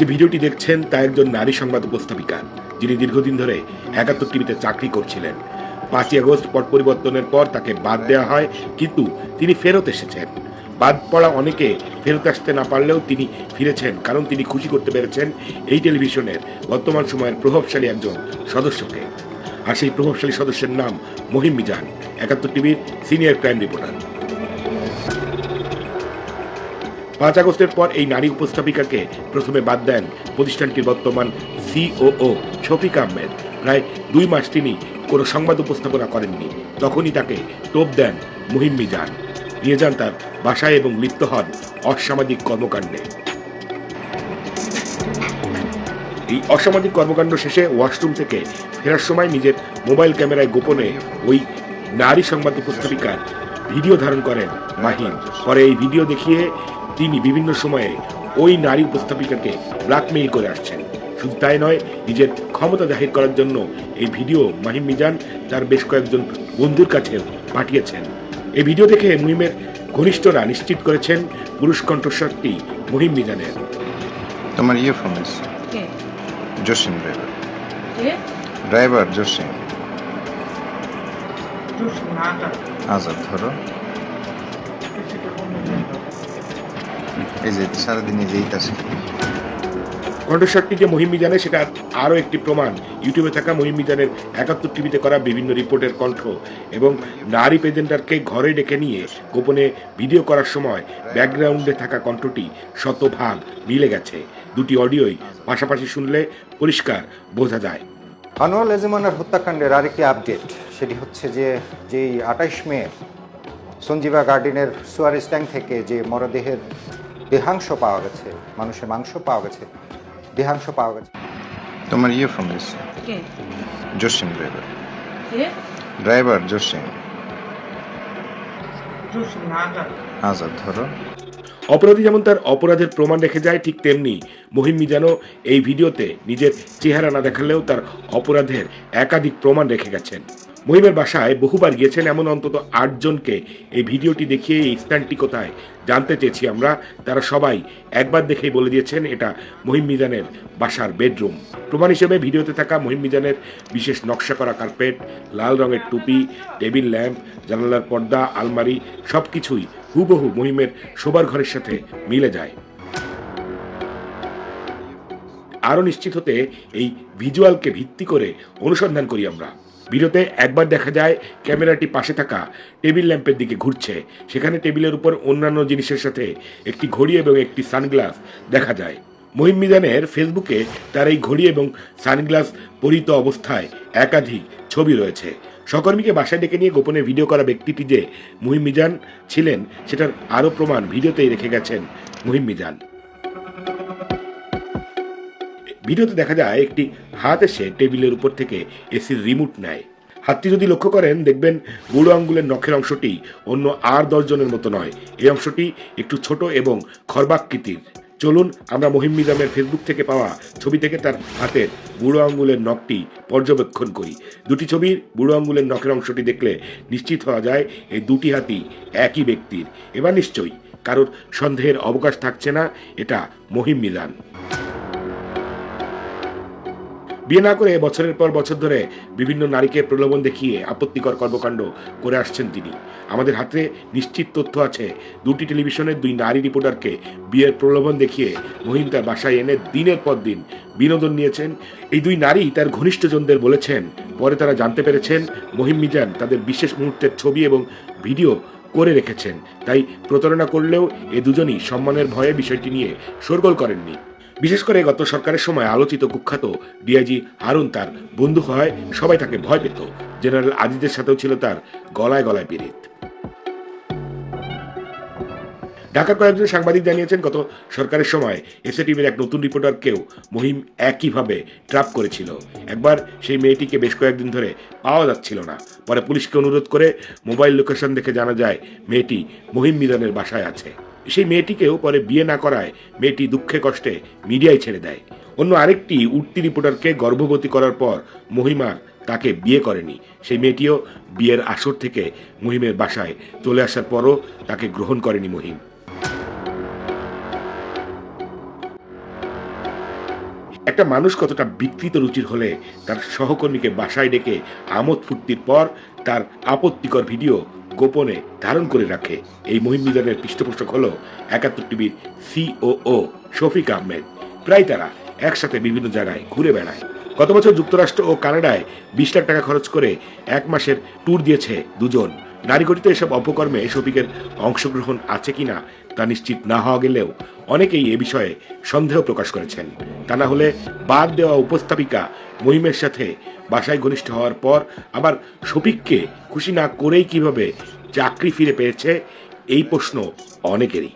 যে ভিডিওটি দেখছেন তা একজন নারী সংবাদ উপস্থাপিকা, যিনি দীর্ঘদিন ধরে একাত্তর টিভিতে চাকরি করছিলেন। পাঁচই আগস্ট পট পরিবর্তনের পর তাকে বাদ দেওয়া হয়, কিন্তু তিনি ফেরত এসেছেন। বাদ পড়া অনেকে ফেরত আসতে না পারলেও তিনি ফিরেছেন, কারণ তিনি খুশি করতে পেরেছেন এই টেলিভিশনের বর্তমান সময়ের প্রভাবশালী একজন সদস্যকে। আর সেই প্রভাবশালী সদস্যের নাম মহিম মিজান, একাত্তর টিভির সিনিয়র ক্রাইম রিপোর্টার। পাঁচ আগস্টের পর এই নারী উপস্থাপিকাকে প্রথমে বাদ দেন প্রতিষ্ঠানটির বর্তমান সিওও শফিক আহমেদ। প্রায় দুই মাস তিনি কোনো সংবাদ উপস্থাপনা করেননি। তখনই তাকে টোপ দেন মুহিম মিজান। নিয়ে যান তার বাসায় এবং লিপ্ত হন অসামাজিক কর্মকাণ্ডে। এই অসামাজিক কর্মকাণ্ড শেষে ওয়াশরুম থেকে ফেরার সময় নিজের মোবাইল ক্যামেরায় গোপনে ওই নারী সংবাদ উপস্থাপিকার ভিডিও ধারণ করেন মাহিন পরে এই ভিডিও দেখিয়ে তিনি বিভিন্ন সময়ে ওই নারী উপস্থাপিকাকে ব্ল্যাকমেইল করে আসছেন। শুধু তাই নয় নিজের ক্ষমতা জাহির করার জন্য এই ভিডিও মাহিম মিজান তার বেশ কয়েকজন বন্ধুর কাছে পাঠিয়েছেন। এই ভিডিও দেখে মুহিমের ঘনিষ্ঠরা নিশ্চিত করেছেন পুরুষ কণ্ঠস্বরটি মহিম মিজানের। তোমার ইয়ে phone Jasim driver driver Jasim. Azad ধরো। এই যে সারাদিন এই আছে। কণ্ঠস্বরটি যে মহিম মিজানে সেটা আরও একটি প্রমাণ। ইউটিউবে থাকা মহিম মিজানের একাত্তর টিভিতে করা বিভিন্ন রিপোর্টের কণ্ঠ এবং নারী প্রেজেন্টারকে ঘরে ডেকে নিয়ে গোপনে ভিডিও করার সময় ব্যাকগ্রাউন্ডে থাকা কণ্ঠটি শতভাগ মিলে গেছে। দুটি অডিওই পাশাপাশি শুনলে পরিষ্কার বোঝা যায়। আনোয়ার লেজিমানের হত্যাকাণ্ডের আরেকটি আপডেট সেটি হচ্ছে যে যেই আঠাইশ মে সঞ্জীবা গার্ডেনের সুয়ারেজ ট্যাঙ্ক থেকে যে মরদেহের দেহাংশ পাওয়া গেছে মানুষের মাংস পাওয়া গেছে দেহাংশ পাওয়া গেছে। তোমার ইয়ে ফোন কে? জসিম ড্রাইভার কে? ড্রাইভার জসিম. আজাদ ধরো। অপরাধী যেমন তার অপরাধের প্রমাণ রেখে যায় ঠিক তেমনি মহিম মিজানও এই ভিডিওতে নিজের চেহারা না দেখালেও তার অপরাধের একাধিক প্রমাণ রেখে গেছেন। মহিমের বাসায় বহুবার গিয়েছেন এমন অন্তত আটজনকে। এই ভিডিওটি দেখিয়ে এই স্থানটি কোথায়? জানতে চেয়েছি আমরা। তারা সবাই একবার দেখেই বলে দিয়েছেন এটা মহিম মিজানের বাসার বেডরুম। প্রমাণ হিসেবে ভিডিওতে থাকা মহিম মিজানের বিশেষ নকশা করা কার্পেট, লাল রঙের টুপি, টেবিল ল্যাম্প, জানালার পর্দা, আলমারি সব কিছুই হুবহু মহিমের শোবার ঘরের সাথে মিলে যায়। আরও নিশ্চিত হতে এই ভিজুয়ালকে ভিত্তি করে অনুসন্ধান করি আমরা। ভিডিওতে একবার দেখা যায় ক্যামেরাটি পাশে থাকা টেবিল ল্যাম্পের দিকে ঘুরছে। সেখানে টেবিলের উপর অন্যান্য জিনিসের সাথে একটি ঘড়ি এবং একটি সানগ্লাস দেখা যায়। মহিম মিজানের ফেসবুকে তার এই ঘড়ি এবং সানগ্লাস পরিত অবস্থায় একাধিক ছবি রয়েছে। সহকর্মীকে বাসায় ডেকে নিয়ে গোপনে ভিডিও করা ব্যক্তিটি যে মহিম মিজান ছিলেন, সেটার আরও প্রমাণ ভিডিওতেই রেখে গেছেন মহিম মিজান। ভিডিওতে দেখা যায় একটি হাত এসে টেবিলের উপর থেকে এসির রিমোট নেয়। হাতটি যদি লক্ষ্য করেন, দেখবেন বুড়ো আঙ্গুলের নখের অংশটি অন্য আর দশজনের মতো নয়। এই অংশটি একটু ছোট এবং খর্বাকৃতির। চলুন, আমরা মহিম মিজামের ফেসবুক থেকে পাওয়া ছবি থেকে তার হাতের বুড়ো আঙ্গুলের নখটি পর্যবেক্ষণ করি। দুটি ছবির বুড়ো আঙ্গুলের নখের অংশটি দেখলে নিশ্চিত হওয়া যায় এই দুটি হাতই একই ব্যক্তির। এবার নিশ্চয়ই কারোর সন্দেহের অবকাশ থাকছে না, এটা মহিম মিজান বিয়ে না করে বছরের পর বছর ধরে বিভিন্ন নারীকে প্রলোভন দেখিয়ে আপত্তিকর কর্মকাণ্ড করে আসছেন তিনি। আমাদের হাতে নিশ্চিত তথ্য আছে, দুটি টেলিভিশনের দুই নারী রিপোর্টারকে বিয়ের প্রলোভন দেখিয়ে মহিম তার বাসায় এনে দিনের পর দিন বিনোদন নিয়েছেন। এই দুই নারী তার ঘনিষ্ঠজনদের বলেছেন, পরে তারা জানতে পেরেছেন মহিম মিজান তাদের বিশেষ মুহূর্তের ছবি এবং ভিডিও করে রেখেছেন। তাই প্রতারণা করলেও এ দুজনই সম্মানের ভয়ে বিষয়টি নিয়ে শোরগোল করেননি। বিশেষ করে গত সরকারের সময় আলোচিত কুখ্যাত ডিআইজি হারুন তার বন্ধু হয় সবাই তাকে ভয় পেত। জেনারেল আজিজের সাথেও ছিল তার গলায় গলায় পীড়িত। ঢাকার কয়েকজন সাংবাদিক জানিয়েছেন, গত সরকারের সময় এসএ টিভির এক নতুন রিপোর্টারকেও মহিম একইভাবে ট্রাপ করেছিল। একবার সেই মেয়েটিকে বেশ কয়েকদিন ধরে পাওয়া যাচ্ছিল না। পরে পুলিশকে অনুরোধ করে মোবাইল লোকেশন দেখে জানা যায়, মেয়েটি মহিম মিলনের বাসায় আছে। সেই মেয়েটিকেও পরে বিয়ে না করায় মেয়েটি দুঃখে কষ্টে মিডিয়ায় ছেড়ে দেয়। অন্য আরেকটি উঠতি রিপোর্টারকে গর্ভবতী করার পর মহিমার তাকে বিয়ে করেনি। সেই মেয়েটিও বিয়ের আসর থেকে মহিমের বাসায় চলে আসার পরও তাকে গ্রহণ করেনি মহিম। একটা মানুষ কতটা বিকৃত রুচির হলে তার সহকর্মীকে বাসায় ডেকে আমোদ ফুর্তির পর তার আপত্তিকর ভিডিও গোপনে ধারণ করে রাখে। এই মহিম পৃষ্ঠপোষক হল একাত্তর টিভির সিওও শফিক আহমেদ। প্রায় তারা একসাথে বিভিন্ন জায়গায় ঘুরে বেড়ায়। গত বছর যুক্তরাষ্ট্র ও কানাডায় বিশ লাখ টাকা খরচ করে এক মাসের ট্যুর দিয়েছে দুজন। নারী গঠিত এসব অপকর্মে শফিকের অংশগ্রহণ আছে কিনা তা নিশ্চিত না হওয়া গেলেও অনেকেই এ বিষয়ে সন্দেহ প্রকাশ করেছেন। তা না হলে বাদ দেওয়া উপস্থাপিকা মহিমের সাথে বাসায় ঘনিষ্ঠ হওয়ার পর আবার শফিককে খুশি না করেই কীভাবে চাকরি ফিরে পেয়েছে, এই প্রশ্ন অনেকেরই।